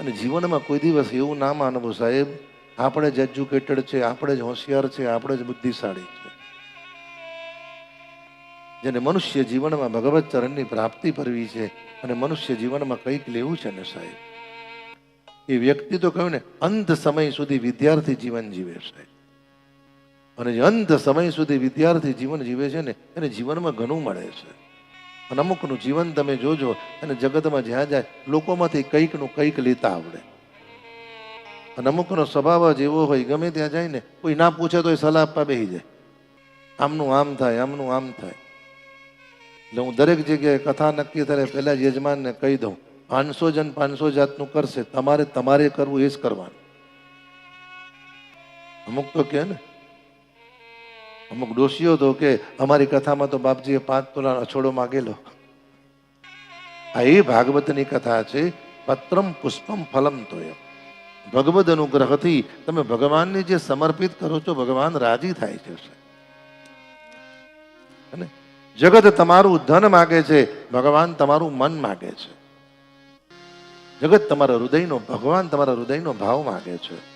અને જીવનમાં કોઈ દિવસ એવું ના માનવું સાહેબ, આપણે જ એજ્યુકેટેડ છે, આપણે જ હોશિયાર છે, આપણે જ બુદ્ધિશાળી છે. જેને મનુષ્ય જીવનમાં ભગવત ચરણની પ્રાપ્તિ કરવી છે અને મનુષ્ય જીવનમાં કંઈક લેવું છે ને સાહેબ, એ વ્યક્તિ તો કહ્યું ને અંત સમય સુધી વિદ્યાર્થી જીવન જીવે છે અને જે અંત સમય સુધી વિદ્યાર્થી જીવન જીવે છે ને, એને જીવનમાં ઘણું મળે છે. અને અમુકનું જીવન તમે જોજો અને જગતમાં જ્યાં જાય, લોકોમાંથી કંઈકનું કંઈક લેતા આવડે. અને અમુકનો સ્વભાવ જ એવો હોય, ગમે ત્યાં જાય ને, કોઈ ના પૂછે તો એ સલાહ આપવા બેસી જાય. આમનું આમ થાય, આમનું આમ થાય. એટલે હું દરેક જગ્યાએ કથા નક્કી થાય પહેલાં જ યજમાનને કહી દઉં, પાંચસો જણ પાંચસો જાતનું કરશે, તમારે તમારે કરવું એ જ કરવાનું. અમુક તો કે ને અમુક ડોશીઓ તો કે અમારી કથામાં તો બાપજીએ પાંચ તોલા અછોડો માગેલો. આ એ ભાગવતની કથા છે, પત્રમ પુષ્પમ ફલમ તોય. ભગવદ અનુગ્રહથી તમે ભગવાનને જે સમર્પિત કરો છો, ભગવાન રાજી થાય છે અને જગત તમારું ધન માગે છે, ભગવાન તમારું મન માગે છે. જગત તમારા હૃદયનો, ભગવાન તમારા હૃદયનો ભાવ માગે છે.